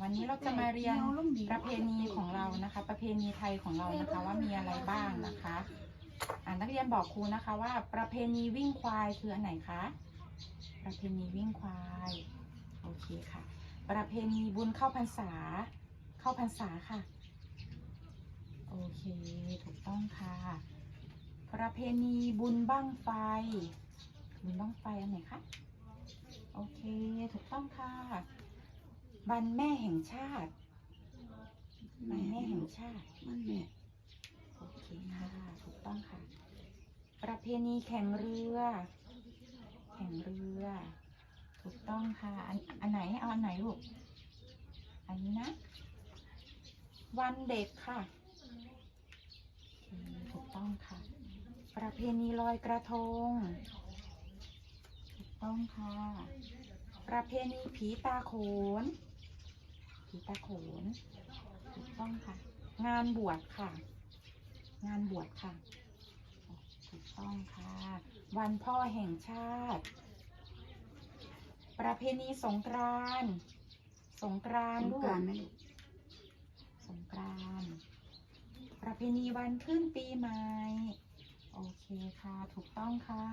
วันนี้เราจะมาเรียนประเพณีของเรานะคะ ประเพณีไทยของเรานะคะว่ามีอะไรบ้างนะคะอ่านักเรียนบอกครูนะคะว่าประเพณีวิ่งควายคืออันไหนคะประเพณีวิ่งควายโอเคค่ะ ประเพณีบุญเข้าพรรษา เข้าพรรษาค่ะโอเคถูกต้องค่ะ ประเพณีบุญบั้งไฟ บุญบั้งไฟอันไหนคะโอเคถูกต้องค่ะ วันแม่แห่งชาติวันแม่แห่งชาติมันแม่โอเคค่ะถูกต้องค่ะ ประเพณีแข่งเรือ แข่งเรือ ถูกต้องค่ะอันอันไหนเอาอันไหนลูกอันนี้นะ วันเด็กค่ะ ถูกต้องค่ะ ประเพณีลอยกระทง ถูกต้องค่ะประเพณีผีตาโขน ผีตาโขนถูกต้องค่ะ งานบวชค่ะ งานบวชค่ะถูกต้องค่ะ วันพ่อแห่งชาติ ประเพณีสงกรานต์สงกรานต์ลูลูกกการไหมลูกสงกรานต์ประเพณีวันขึ้นปีใหม่ โอเคค่ะ ถูกต้องค่ะ